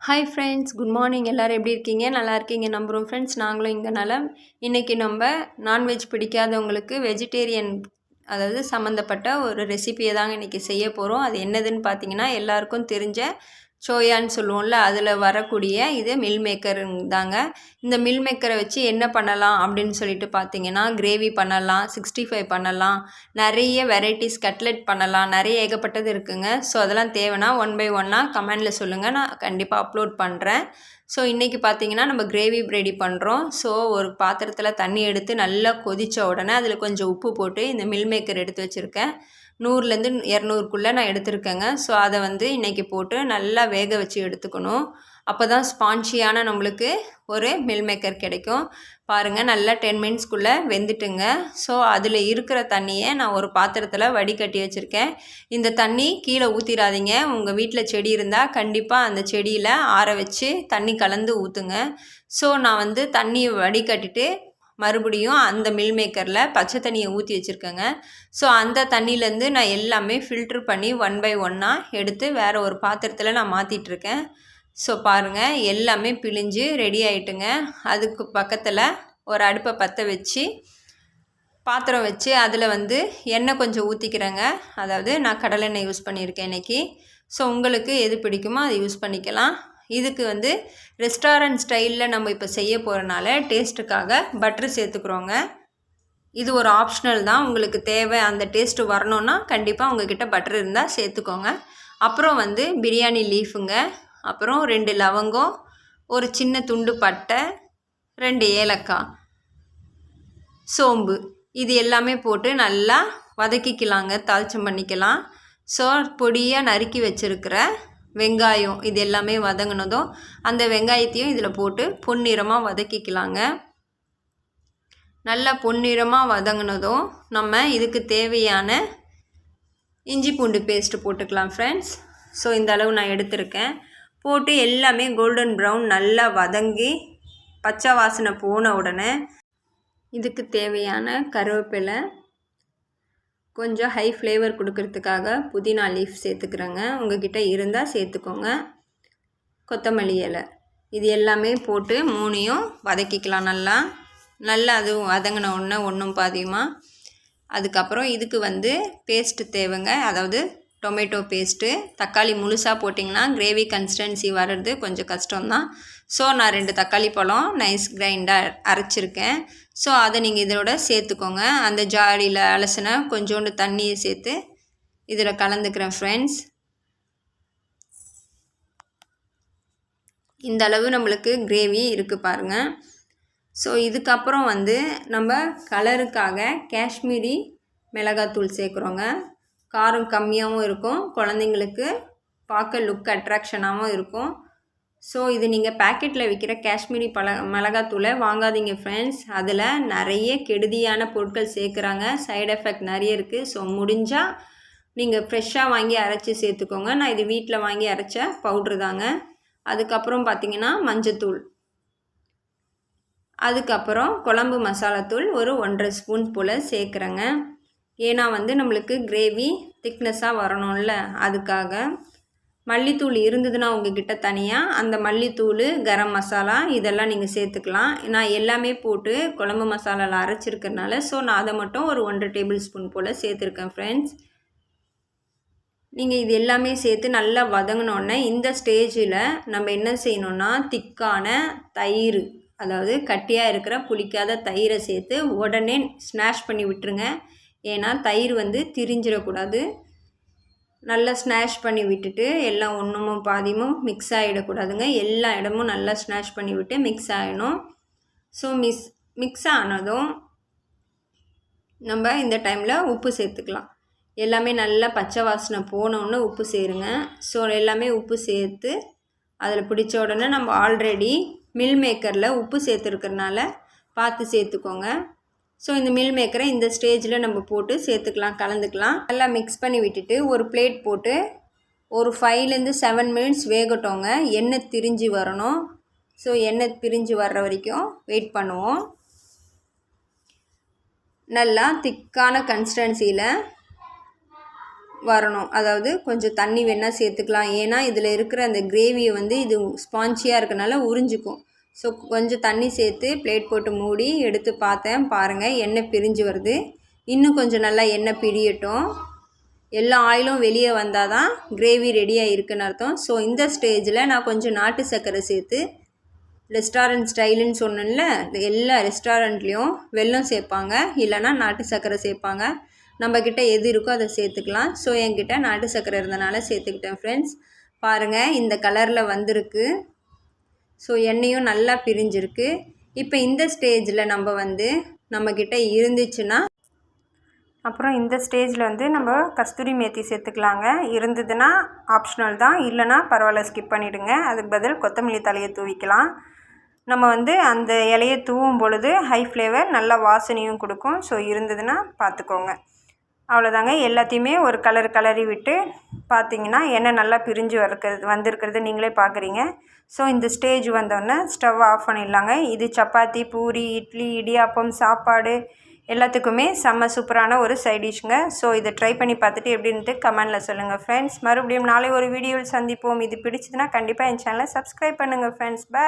Hi friends good morning எல்லோரும் எப்படி இருக்கீங்க? நல்லா இருக்கீங்க. நம்புகிறோம் ஃப்ரெண்ட்ஸ் நாங்களும் இங்கே நலம். இன்றைக்கி நம்ம நான்வெஜ் பிடிக்காதவங்களுக்கு வெஜிடேரியன் அதாவது சம்மந்தப்பட்ட ஒரு ரெசிபியை தாங்க இன்றைக்கி செய்ய போகிறோம் அது என்னதுன்னு பார்த்தீங்கன்னா எல்லாருக்கும் தெரிஞ்ச சோயான்னு சொல்லுவோம்ல அதில் வரக்கூடிய இது மில் மேக்கர் தாங்க. இந்த மில் மேக்கரை வச்சு என்ன பண்ணலாம் அப்படின்னு சொல்லிட்டு பார்த்தீங்கன்னா கிரேவி பண்ணலாம் சிக்ஸ்டி ஃபைவ் பண்ணலாம் நிறைய வெரைட்டிஸ் கட்லெட் பண்ணலாம் நிறைய ஏகப்பட்டது இருக்குங்க. ஸோ அதெல்லாம் தேவைன்னா ஒன் பை ஒன்னாக கமெண்டில் சொல்லுங்கள் நான் கண்டிப்பாக அப்லோட் பண்ணுறேன் ஸோ இன்றைக்கி பார்த்தீங்கன்னா நம்ம கிரேவி ரெடி பண்ணுறோம் ஸோ ஒரு பாத்திரத்தில் தண்ணி எடுத்து நல்லா கொதித்த உடனே அதில் கொஞ்சம் உப்பு போட்டு இந்த மில் மேக்கர் எடுத்து வச்சுருக்கேன். நூறுலேருந்து இரநூறுக்குள்ளே நான் எடுத்திருக்கேங்க. ஸோ அதை வந்து இன்றைக்கி போட்டு நல்லா வேக வச்சு எடுத்துக்கணும். அப்போ தான் ஸ்பான்ச்சியான நம்மளுக்கு ஒரு மில் மேக்கர் கிடைக்கும். பாருங்கள் நல்லா டென் மினிட்ஸ்க்குள்ளே வெந்துட்டுங்க. ஸோ அதில் இருக்கிற தண்ணியை நான் ஒரு பாத்திரத்தில் வடிகட்டி வச்சுருக்கேன். இந்த தண்ணி கீழே ஊற்றிடாதீங்க உங்கள் வீட்டில் செடி இருந்தால் கண்டிப்பாக அந்த செடியில் ஆற வச்சு தண்ணி கலந்து ஊற்றுங்க. ஸோ நான் வந்து தண்ணியை வடிகட்டிட்டு மறுபடியும் அந்த மில் மேக்கரில் பச்சை தண்ணியை ஊற்றி வச்சுருக்கேங்க. ஸோ அந்த தண்ணியிலேருந்து நான் எல்லாமே ஃபில்ட்ரு பண்ணி ஒன் பை ஒன்னாக எடுத்து வேறு ஒரு பாத்திரத்தில் நான் மாற்றிட்டுருக்கேன் ஸோ பாருங்கள் எல்லாமே பிழிஞ்சு ரெடி ஆகிட்டுங்க அதுக்கு பக்கத்தில் ஒரு அடுப்பை பற்ற வச்சு பாத்திரம் வச்சு அதில் வந்து எண்ணெய் கொஞ்சம் ஊற்றிக்கிறேங்க அதாவது நான் கடலெண்ணெய் யூஸ் பண்ணியிருக்கேன் இன்றைக்கி ஸோ உங்களுக்கு எது பிடிக்குமோ அதை யூஸ் பண்ணிக்கலாம். இதுக்கு வந்து ரெஸ்டாரண்ட் ஸ்டைலில் நம்ம இப்போ செய்ய போகிறனால டேஸ்ட்டுக்காக பட்ரு சேர்த்துக்குறோங்க. இது ஒரு ஆப்ஷனல் தான். உங்களுக்கு தேவை அந்த டேஸ்ட்டு வரணுன்னா கண்டிப்பாக உங்ககிட்ட பட்டர் இருந்தால் சேர்த்துக்கோங்க. அப்புறம் வந்து பிரியாணி லீஃபுங்க அப்புறம் ரெண்டு லவங்கம் ஒரு சின்ன துண்டு பட்டை ரெண்டு ஏலக்காய் சோம்பு. இது எல்லாமே போட்டு நல்லா வதக்கிக்கலாங்க தாளிச்சம் பண்ணிக்கலாம். ஸோ பொடியாக நறுக்கி வச்சுருக்கிற வெங்காயம் இது எல்லாமே வதங்கினதும் அந்த வெங்காயத்தையும் இதில் போட்டு பொன்னிறமாக வதக்கிக்கலாங்க. நல்லா பொன்னிறமாக வதங்கினதும் நம்ம இதுக்கு தேவையான இஞ்சி பூண்டு பேஸ்ட்டு போட்டுக்கலாம் ஃப்ரெண்ட்ஸ் ஸோ இந்த அளவு நான் எடுத்திருக்கேன். போட்டு எல்லாமே கோல்டன் ப்ரௌன் நல்லா வதங்கி பச்சை வாசனை போன உடனே இதுக்கு தேவையான கருவேப்பிலை கொஞ்சம் ஹை ஃப்ளேவர் கொடுக்கறதுக்காக புதினா லீஃப் சேர்த்துக்கிறேங்க. உங்ககிட்ட இருந்தால் சேர்த்துக்கோங்க. கொத்தமல்லி இலை. இது எல்லாமே போட்டு மூணையும் வதக்கிக்கலாம் நல்லா. நல்லா அதுவும் வதங்கின ஒன்று ஒன்றும் பாதியமாக அதுக்கப்புறம் இதுக்கு வந்து பேஸ்ட்டு தேவைங்க. அதாவது டொமேட்டோ பேஸ்ட்டு தக்காளி முழுசாக போட்டிங்கன்னா கிரேவி கன்சிஸ்டன்சி வர்றது கொஞ்சம் கஷ்டம்தான். ஸோ நான் ரெண்டு தக்காளி பழம் நைஸ் கிரைண்டாக அரைச்சிருக்கேன். ஸோ அதை நீங்கள் இதோட சேர்த்துக்கோங்க. அந்த ஜாடியில் அலசின கொஞ்சோண்டு தண்ணியை சேர்த்து இதில் கலந்துக்கிறேன் ஃப்ரெண்ட்ஸ் இந்த அளவு நம்மளுக்கு கிரேவி இருக்குது பாருங்கள் ஸோ இதுக்கப்புறம் வந்து நம்ம கலருக்காக காஷ்மீரி மிளகாத்தூள் சேர்க்குறோங்க. காரம் கம்மியாகவும் இருக்கும். குழந்தைங்களுக்கு பார்க்க லுக் அட்ராக்ஷனாகவும் இருக்கும். ஸோ இது நீங்கள் பேக்கெட்டில் விற்கிற காஷ்மீரி பழ மிளகாத்தூளை வாங்காதீங்க ஃப்ரெண்ட்ஸ் அதில் நிறைய கெடுதியான பொருட்கள் சேர்க்குறாங்க. சைடு எஃபெக்ட் நிறைய இருக்குது ஸோ முடிஞ்சால் நீங்கள் ஃப்ரெஷ்ஷாக வாங்கி அரைச்சி சேர்த்துக்கோங்க. நான் இது வீட்டில் வாங்கி அரைச்ச பவுட்ரு தாங்க. அதுக்கப்புறம் பார்த்திங்கன்னா மஞ்சத்தூள். அதுக்கப்புறம் குழம்பு மசாலாத்தூள் ஒரு ஒன்றரை ஸ்பூன் போல் சேர்க்குறேங்க. ஏன்னா வந்து நம்மளுக்கு கிரேவி திக்னஸாக வரணும்ல. அதுக்காக மல்லித்தூள் இருந்ததுன்னா உங்ககிட்ட தனியாக அந்த மல்லித்தூள் கரம் மசாலா இதெல்லாம் நீங்கள் சேர்த்துக்கலாம். நான் எல்லாமே போட்டு குழம்பு மசாலாவில் அரைச்சிருக்கிறனால ஸோ நான் அதை மட்டும் ஒரு ஒன்றரை டேபிள் ஸ்பூன் போல் சேர்த்துருக்கேன் ஃப்ரெண்ட்ஸ் நீங்கள் இது எல்லாமே சேர்த்து நல்லா வதங்கினோடனே இந்த ஸ்டேஜில் நம்ம என்ன செய்யணுன்னா திக்கான தயிர் அதாவது கட்டியாக இருக்கிற புளிக்காத தயிரை சேர்த்து உடனே ஸ்நாஷ் பண்ணி விட்டுருங்க. ஏன்னா தயிர் வந்து திரிஞ்சிடக்கூடாது. நல்லா ஸ்னாஷ் பண்ணி விட்டுட்டு எல்லாம் ஒன்றுமும் பாதியமும் மிக்ஸ் ஆகிடக்கூடாதுங்க எல்லா இடமும் நல்லா ஸ்னாஷ் பண்ணி விட்டு மிக்ஸ் ஆகிடும் ஸோ மிஸ் மிக்ஸ் ஆனதும் நம்ம இந்த டைமில் உப்பு சேர்த்துக்கலாம். எல்லாமே நல்லா பச்சை வாசனை போனோன்னு உப்பு சேருங்க. ஸோ எல்லாமே உப்பு சேர்த்து அதில் பிடிச்ச உடனே நம்ம ஆல்ரெடி மில் மேக்கரில் உப்பு சேர்த்துருக்கறனால பார்த்து சேர்த்துக்கோங்க. ஸோ இந்த மில் மேக்கரை இந்த ஸ்டேஜில் நம்ம போட்டு சேர்த்துக்கலாம் கலந்துக்கலாம். நல்லா மிக்ஸ் பண்ணி விட்டுட்டு ஒரு பிளேட் போட்டு ஒரு ஃபைவ்லேருந்து செவன் மினிட்ஸ் வேகட்டோங்க எண்ணெய் திரிஞ்சு வரணும். ஸோ எண்ணெய் பிரிஞ்சு வர்ற வரைக்கும் வெயிட் பண்ணுவோம். நல்லா திக்கான கன்சிஸ்டன்சியில் வரணும். அதாவது கொஞ்சம் தண்ணி வேணால் சேர்த்துக்கலாம். ஏன்னா இதில் இருக்கிற அந்த கிரேவியை வந்து இது ஸ்பான்ச்சியாக இருக்கனால உறிஞ்சிக்கும். ஸோ கொஞ்சம் தண்ணி சேர்த்து பிளேட் போட்டு மூடி எடுத்து பார்த்தேன். பாருங்கள் எண்ணெய் பிரிஞ்சு வருது. இன்னும் கொஞ்சம் நல்லா எண்ணெய் பிரியட்டும். எல்லா ஆயிலும் வெளியே வந்தால் தான் கிரேவி ரெடியாக இருக்குன்னு அர்த்தம். ஸோ இந்த ஸ்டேஜில் நான் கொஞ்சம் நாட்டு சர்க்கரை சேர்த்து ரெஸ்டாரண்ட் ஸ்டைலுன்னு சொன்னேன்ல எல்லா ரெஸ்டாரண்ட்லேயும் வெல்லம் சேர்ப்பாங்க. இல்லைன்னா நாட்டு சர்க்கரை சேர்ப்பாங்க. நம்மக்கிட்ட எது இருக்கோ அதை சேர்த்துக்கலாம். ஸோ என்கிட்ட நாட்டு சர்க்கரை இருந்தனால சேர்த்துக்கிட்டேன் ஃப்ரெண்ட்ஸ் பாருங்கள் இந்த கலரில் வந்திருக்கு. ஸோ எண்ணெயும் நல்லா பிரிஞ்சிருக்கு. இப்போ இந்த ஸ்டேஜில் நம்ம வந்து நம்மக்கிட்ட இருந்துச்சுன்னா அப்புறம் இந்த ஸ்டேஜில் வந்து நம்ம கஸ்தூரி மேத்தி சேர்த்துக்கலாங்க. இருந்ததுன்னா ஆப்ஷனல் தான். இல்லைன்னா பரவாயில்ல ஸ்கிப் பண்ணிவிடுங்க அதுக்கு பதில் கொத்தமல்லி தலையை தூவிக்கலாம். நம்ம வந்து அந்த இலையை தூவும் பொழுது ஹை ஃப்ளேவர் நல்ல வாசனையும் கொடுக்கும். ஸோ இருந்ததுன்னா பார்த்துக்கோங்க. அவ்வளோதாங்க எல்லாத்தையுமே ஒரு கலர் கலரி விட்டு பார்த்தீங்கன்னா எண்ணெய் நல்லா பிரிஞ்சு வரக்கிறது வந்திருக்கிறது நீங்களே பார்க்குறீங்க ஸோ இந்த ஸ்டேஜ் வந்தோடனே ஸ்டவ் ஆஃப் பண்ணிடலாங்க. இது சப்பாத்தி பூரி இட்லி இடியாப்பம் சாப்பாடு எல்லாத்துக்குமே செம்ம சூப்பரான ஒரு சைடிஷ்ங்க ஸோ இதை ட்ரை பண்ணி பார்த்துட்டு எப்படின்ட்டு கமெண்டில் சொல்லுங்கள் ஃப்ரெண்ட்ஸ் மறுபடியும் நாளை ஒரு வீடியோவில் சந்திப்போம். இது பிடிச்சதுன்னா கண்டிப்பாக என் சேனலை சப்ஸ்கிரைப் பண்ணுங்கள் ஃப்ரெண்ட்ஸ் பை